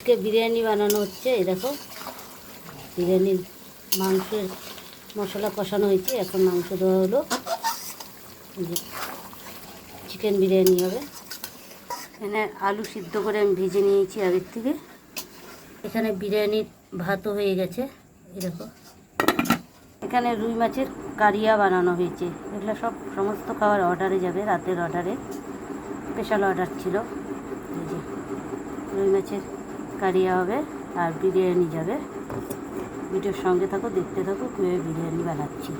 আজকে বিরিয়ানি বানানো হচ্ছে, এই দেখো। বিরিয়ানির মাংসের মশলা কষানো হয়েছে, এখন মাংস দেওয়া হলো। চিকেন বিরিয়ানি হবে। এখানে আলু সিদ্ধ করে আমি ভেজে নিয়েছি আগের থেকে। এখানে বিরিয়ানির ভাতও হয়ে গেছে, এই দেখো। এখানে রুই মাছের কারিয়া বানানো হয়েছে। এগুলো সব সমস্ত খাবার অর্ডারে যাবে, রাতের অর্ডারে স্পেশাল অর্ডার ছিল। রুই মাছের কারিয়া হবে আর বিরিয়ানি যাবে। ভিডিওর সঙ্গে থাকো, দেখতে থাকো কীভাবে বিরিয়ানি বানাচ্ছি।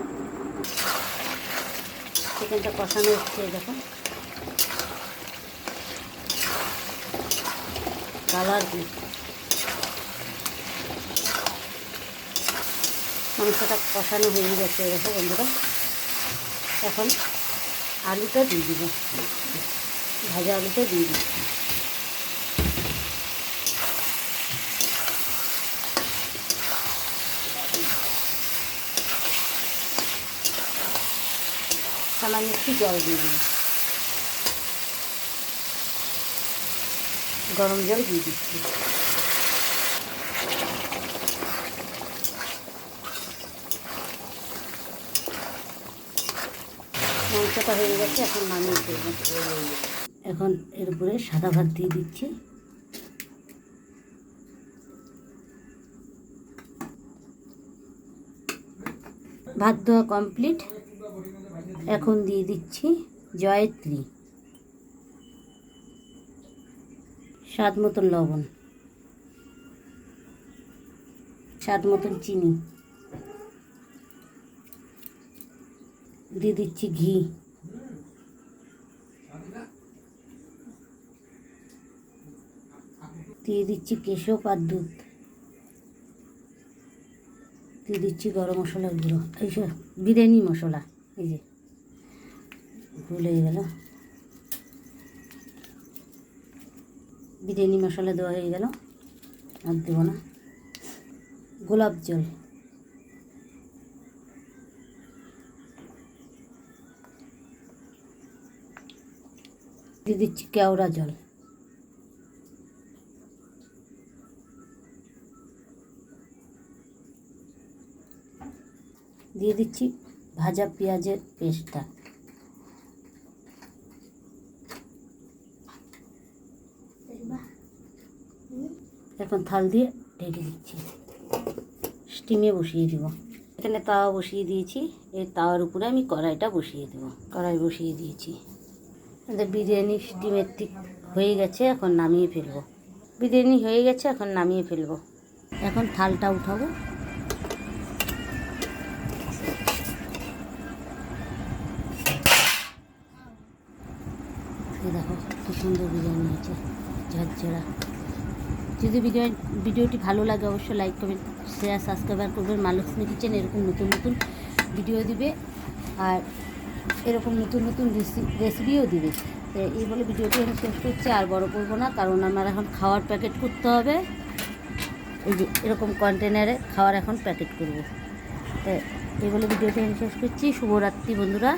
চিকেনটা কষানো হচ্ছে দেখো। কালার কি? মাংসটা কষানো হয়ে গেছে দেখো বন্ধুরা। এখন আলুটা দিয়ে দিব। ভাজা আলুটা দিয়ে দিচ্ছি। সামান্য একটু জল দিয়ে দিব গরম জল দিয়ে দিচ্ছি। মাংসটা হয়ে গেছে, এখন নামিয়ে এখন এর উপরে সাদা ভাত দিয়ে দিচ্ছি। ভাত দেওয়া কমপ্লিট। এখন দিয়ে দিচ্ছি জয়ত্রী। স্বাদ মতন লবণ। স্বাদ মতন চিনি। দিয়ে দিচ্ছি ঘি। দিয়ে দিচ্ছি কেশব আর দুধ। দিয়ে দিচ্ছি গরম মশলার গুঁড়ো। এই সব বিরিয়ানি মশলা, এই যে। ভুলে গেল। বিরিয়ানি মশলা দেওয়া হয়ে গেল। আর দেবো না। গোলাপ জল। দিয়ে দিচ্ছি কেওড়া জল। দিয়ে দিচ্ছি ভাজা পেঁয়াজের পেস্টটা। এখন থাল দিয়ে ঢেকে দিচ্ছি। স্টিমে বসিয়ে দিব। এখানে তাওয়া বসিয়ে দিয়েছি। এই তাওয়ার উপরে আমি কড়াইটা বসিয়ে দেব। কড়াই বসিয়ে দিয়েছি। বিরিয়ানি স্টিমের ঠিক হয়ে গেছে, এখন নামিয়ে ফেলব। বিরিয়ানি হয়ে গেছে, এখন নামিয়ে ফেলব। এখন থালটা উঠাবো। দেখো, কি সুন্দর বিরিয়ানি হয়েছে। ঝরঝরা। যদি ভিডিও ভিডিওটি ভালো লাগে অবশ্যই লাইক কমেন্ট শেয়ার সাবস্ক্রাইবার করবেন। মালক্ষ্মী কিচেন এরকম নতুন নতুন ভিডিও দিবে আর এরকম নতুন নতুন রেসিপিও দিবে। তো এই বলে ভিডিওটি আমি শেষ করছি, আর বড় করব না, কারণ আমার এখন খাওয়ার প্যাকেট করতে হবে। এই যে এরকম কন্টেনারে খাওয়ার এখন প্যাকেট করব। তো এই বলে ভিডিওটি আমি শেষ করছি। শুভরাত্রি বন্ধুরা।